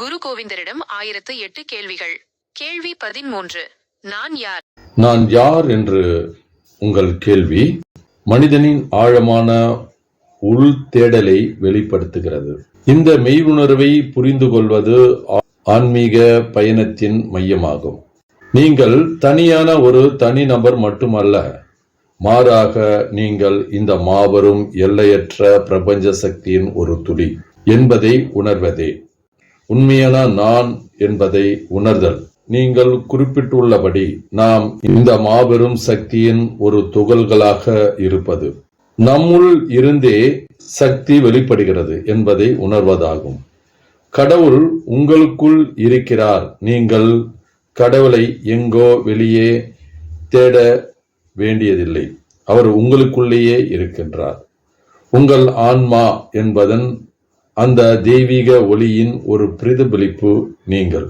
குரு கோவிந்தரிடம் ஆயிரத்து எட்டு கேள்விகள். கேள்வி பதிமூன்று நான் யார்? நான் யார் என்று உங்கள் கேள்வி மனிதனின் ஆழமான உள் தேடலை வெளிப்படுத்துகிறது. இந்த மெய்யுணர்வை புரிந்து கொள்வது ஆன்மீக பயணத்தின் மையமாகும். நீங்கள் தனியான ஒரு தனிநபர் மட்டுமல்ல மாறாக நீங்கள் இந்த மாபெரும் எல்லையற்ற பிரபஞ்ச சக்தியின் ஒரு துளி என்பதை உணர்வதே. உண்மையான நான் என்பதை உணர்தல். நீங்கள் குறிப்பிட்டுள்ளபடி நாம் இந்த மாபெரும் சக்தியின் ஒரு துகள்களாக இருப்பது. நம்முள் இருந்தே சக்தி வெளிப்படுகிறது என்பதை உணர்வதாகும். கடவுள் உங்களுக்குள் இருக்கிறார். நீங்கள் கடவுளை எங்கோ வெளியே தேட வேண்டியதில்லை. அவர் உங்களுக்குள்ளேயே இருக்கின்றார். உங்கள் ஆன்மா என்பதன் அந்த தெய்வீக ஒளியின் ஒரு பிரதிபலிப்பு நீங்கள்.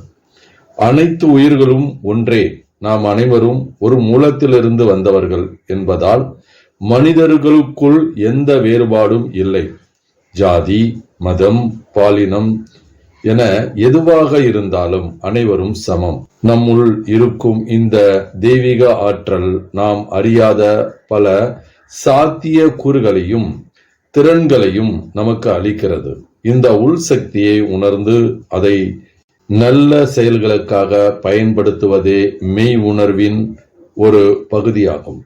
அனைத்து உயிர்களும் ஒன்றே. நாம் அனைவரும் ஒரு மூலத்திலிருந்து வந்தவர்கள் என்பதால் மனிதர்களுக்குள் எந்த வேறுபாடும் இல்லை. ஜாதி மதம் பாலினம் என எதுவாக இருந்தாலும் அனைவரும் சமம். நம்முள் இருக்கும் இந்த தெய்வீக ஆற்றல் நாம் அறியாத பல சாத்திய கூறுகளையும் திறன்களையும் நமக்கு அளிக்கிறது. இந்த உள் சக்தியை உணர்ந்து அதை நல்ல செயல்களுக்காக பயன்படுத்துவதே மெய் உணர்வின் ஒரு பகுதியாகும்.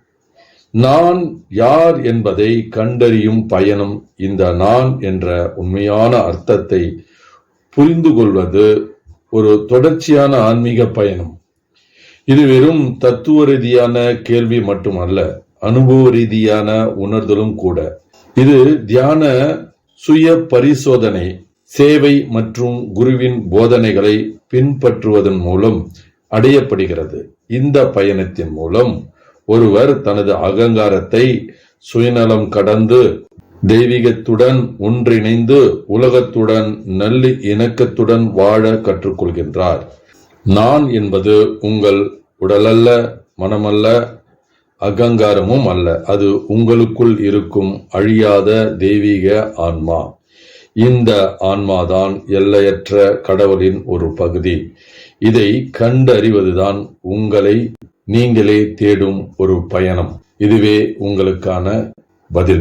நான் யார் என்பதை கண்டறியும் பயணம் இந்த நான் என்ற உண்மையான அர்த்தத்தை புரிந்து கொள்வது ஒரு தொடர்ச்சியான ஆன்மீக பயணம் இது வெறும் தத்துவ ரீதியான கேள்வி மட்டுமல்ல அனுபவ ரீதியான உணர்தலும் கூட. இது தியான சுய பரிசோதனை சேவை மற்றும் குருவின் போதனைகளை பின்பற்றுவதன் மூலம் அடையப்படுகிறது. இந்த பயணத்தின் மூலம் ஒருவர் தனது அகங்காரத்தை சுயநலம் கடந்து தெய்வீகத்துடன் ஒன்றிணைந்து உலகத்துடன் நல்ல இணக்கத்துடன் வாழ கற்றுக்கொள்கின்றார். நான் என்பது உங்கள் உடலல்ல மனமல்ல அகங்காரமும் அல்ல. அது உங்களுக்குள் இருக்கும் அழியாத தெய்வீக ஆன்மா. இந்த ஆன்மாதான் எல்லையற்ற கடவுளின் ஒரு பகுதி. இதை கண்டறிவதுதான் உங்களை நீங்களே தேடும் ஒரு பயணம். இதுவே உங்களுக்கான பதில்.